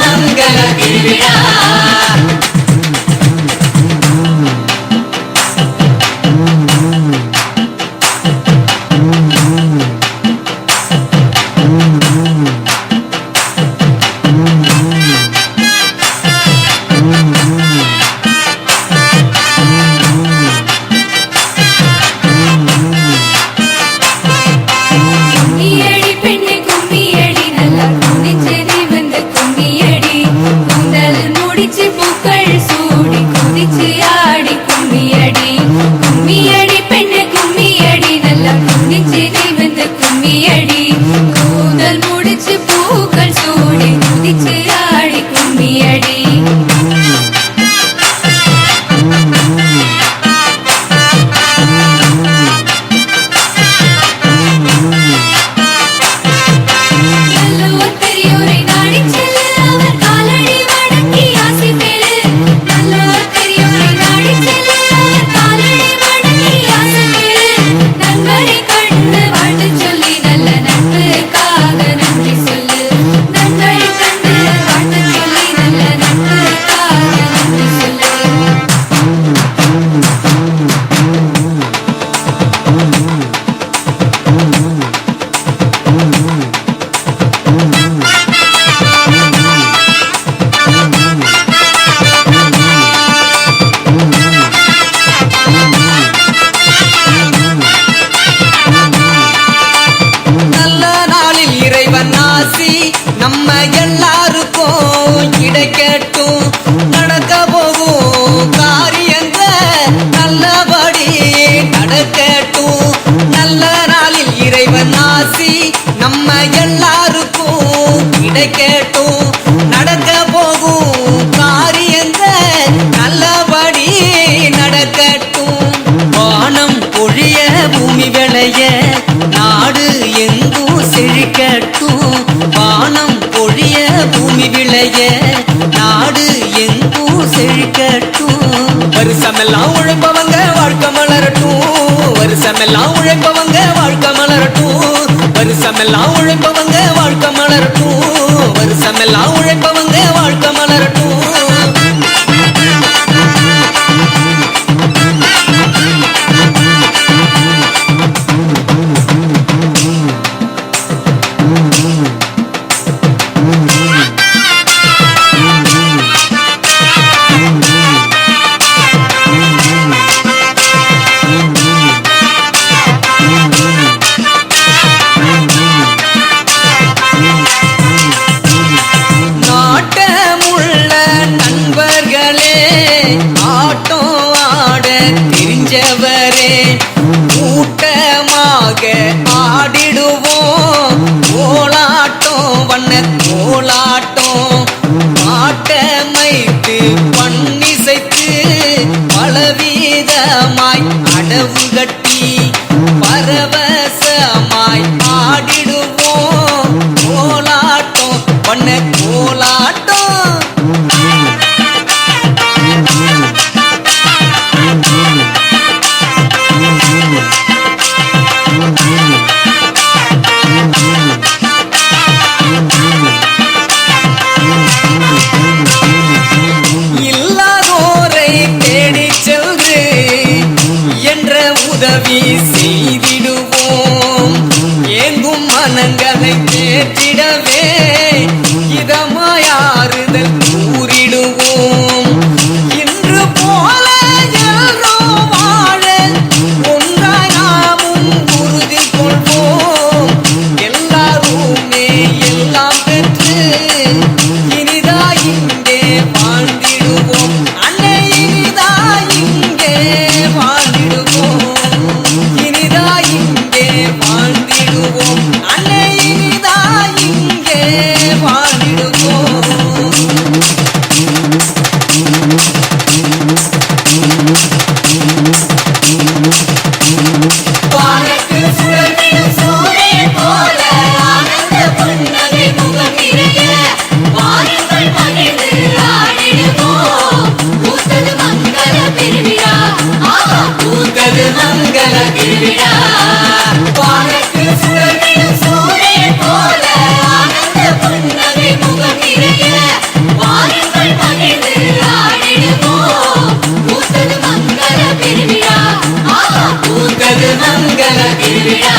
మంగళ గిరిరా கேட்டும் நடக்க போகும் காரியங்க நல்லபடி நடக்கட்டும். வானம் பொழிய பூமி விளைய நாடு எங்கும் செழிக்கட்டும். வானம் பொழிய பூமி விளைய நாடு எங்கும் செழிக்கட்டும். வருஷமெல்லாம் உழைப்பவங்க வாழ்க்கை மலரட்டும். வருஷமெல்லாம் உழைப்பவங்க வாழ்க்கை மலரட்டும். வருஷமெல்லாம் உழைப்பவங்க வாழ்க்கை மலரட்டும். வருஷமெல்லாம் உழைப்பவங்க ஆண்டவரே கூட்டமாக ஆடிடுவோம். கோலாட்டம் வண்ண கோலாட்டம். பாட்டமைத்து பண்ணிசைத்து பலவீதமாய் அடவு கட்டி ஆறுதல் கூறிடுவோம். பூத்தது மங்கள திருவிழா